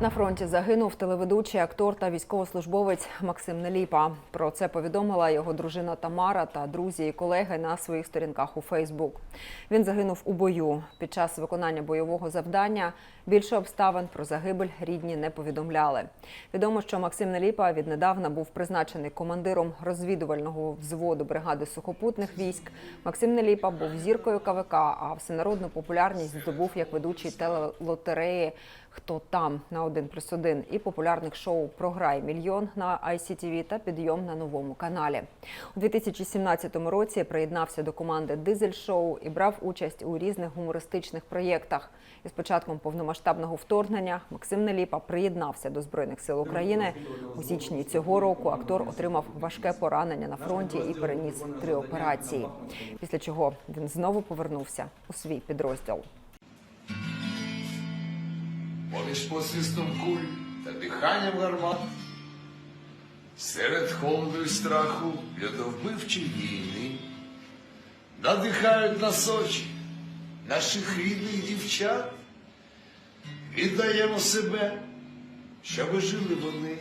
На фронті загинув телеведучий актор та військовослужбовець Максим Неліпа. Про це повідомила його дружина Тамара та друзі і колеги на своїх сторінках у Фейсбук. Він загинув у бою. Під час виконання бойового завдання більше обставин про загибель рідні не повідомляли. Відомо, що Максим Неліпа віднедавна був призначений командиром розвідувального взводу бригади сухопутних військ. Максим Неліпа був зіркою КВК, а всенародну популярність здобув як ведучий телелотереї Хто там на 1 плюс 1 і популярних шоу Програй мільйон на ICTV та підйом на новому каналі. У 2017 році приєднався до команди Дизель Шоу і брав участь у різних гумористичних проєктах. І з початком повномасштабного вторгнення Максим Неліпа приєднався до Збройних сил України. У січні цього року актор отримав важке поранення на фронті і переніс три операції. Після чого він знову повернувся у свій підрозділ. Поміж посвістом куль та диханням гармат, серед холоду і страху льодовбивчі війни, надихають на Сочі наших рідних дівчат, віддаємо себе, щоби жили вони